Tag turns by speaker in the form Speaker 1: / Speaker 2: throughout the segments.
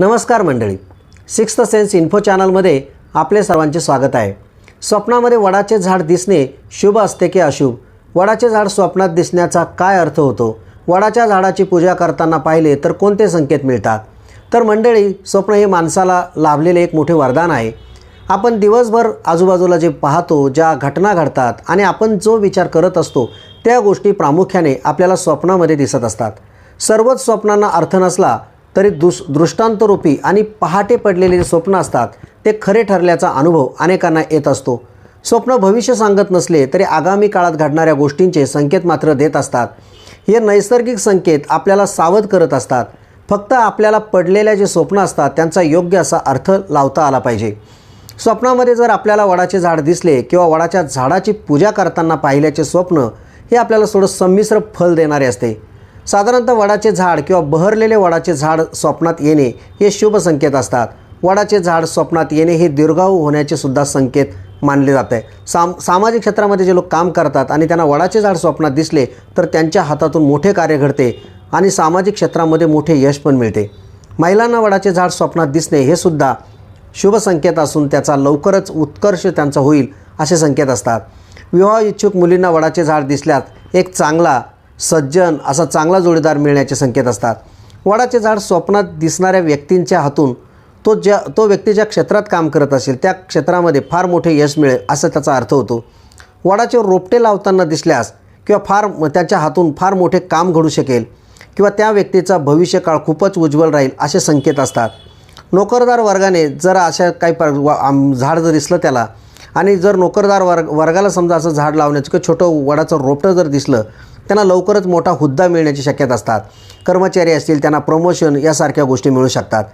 Speaker 1: नमस्कार मंडळी. Sixth sense info चॅनलमध्ये आपले सर्वांचे स्वागत आहे. स्वप्नामध्ये वडाचे झाड दिसणे शुभ असते की अशुभ? वडाचे झाड स्वप्नात दिसण्याचा काय अर्थ होतो? वडाच्या झाडाची पूजा करताना पाहिले तर कोणते संकेत मिळतात? तर मंडळी स्वप्न हे माणसाला लाभलेले एक मोठे वरदान आहे. आपण दिवसभर आजूबाजूला जे पाहतो ज्या घटना घडतात आणि आपण जो विचार करत असतो त्या गोष्टी प्रामुख्याने आपल्याला स्वप्नामध्ये दिसत असतात. सर्वच स्वप्नांना अर्थ नसला तरी दुस दृष्टांतरूपी आणि पहाटे पडलेले जे स्वप्न असतात ते खरे ठरल्याचा अनुभव अनेकांना येत असतो. स्वप्न भविष्य सांगत नसले तरी आगामी काळात घडणाऱ्या गोष्टींचे संकेत मात्र देत असतात. हे नैसर्गिक संकेत आपल्याला सावध करत असतात. फक्त आपल्याला पडलेल्या जे स्वप्न असतात त्यांचा योग्य असा अर्थ लावता आला पाहिजे. स्वप्नामध्ये जर आपल्याला वडाचे झाड दिसले किंवा वडाच्या झाडाची पूजा करताना पाहिल्याचे स्वप्न हे आपल्याला थोडं संमिश्र फल देणारे असते. साधारणतः वडाचे झाड किंवा बहरलेले वडाचे झाड स्वप्नात येणे हे शुभ संकेत असतात. वडाचे झाड स्वप्नात येणे हे दीर्घाऊ होण्याचे सुद्धा संकेत मानले जात. आहे साम सामाजिक क्षेत्रामध्ये जे लोक काम करतात आणि त्यांना वडाचे झाड स्वप्नात दिसले तर त्यांच्या हातातून मोठे कार्य घडते आणि सामाजिक क्षेत्रामध्ये मोठे यश पण मिळते. महिलांना वडाचे झाड स्वप्नात दिसणे हे सुद्धा शुभ संकेत असून त्याचा लवकरच उत्कर्ष त्यांचा होईल असे संकेत असतात. विवाह इच्छुक मुलींना वडाचे झाड दिसल्यात एक चांगला सज्जन असा चांगला जोडीदार मिळण्याचे संकेत असतात. वडाचे झाड स्वप्नात दिसणाऱ्या व्यक्तींच्या हातून तो ज्या तो व्यक्ती ज्या क्षेत्रात काम करत असेल त्या क्षेत्रामध्ये फार मोठे यश मिळेल असा त्याचा अर्थ होतो. वडाचे रोपटे लावताना दिसल्यास किंवा फार त्याच्या हातून फार मोठे काम घडू शकेल किंवा त्या व्यक्तीचा भविष्यकाळ खूपच उज्ज्वल राहील असे संकेत असतात. नोकरदार वर्गाने जर अशा काही पर वा- झाड जर दिसलं त्याला आणि जर नोकरदार वर्ग वर्गाला समजा असं झाड लावण्याचं किंवा छोटं वडाचं रोपटं जर दिसलं त्यांना लवकरच मोठा हुद्दा मिळण्याची शक्यता असतात. कर्मचारी असतील त्यांना प्रमोशन यासारख्या गोष्टी मिळू शकतात.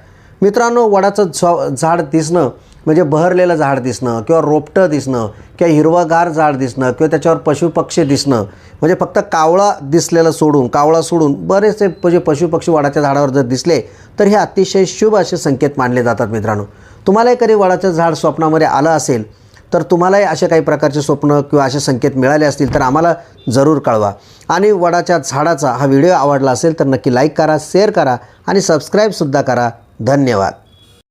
Speaker 1: मित्रांनो वडाचं झ झाड दिसणं म्हणजे बहरलेलं झाड दिसणं किंवा रोपटं दिसणं किंवा हिरवंगार झाड दिसणं किंवा त्याच्यावर पशुपक्षी दिसणं. म्हणजे फक्त कावळा दिसलेलं सोडून कावळा सोडून बरेचसे म्हणजे पशुपक्षी वडाच्या झाडावर जर दिसले तर हे अतिशय शुभ असे संकेत मानले जातात मित्रांनो. तुम्हालाही कधी वडाचं झाड स्वप्नामध्ये आलं असेल तर तुम्हालाही असे काही प्रकारचे स्वप्न किंवा असे संकेत मिळाले असतील तर आम्हाला जरूर कळवा. आणि वडाच्या झाडाचा हा व्हिडिओ आवडला असेल तर नक्की लाईक करा शेअर करा आणि सबस्क्राईबसुद्धा करा. धन्यवाद.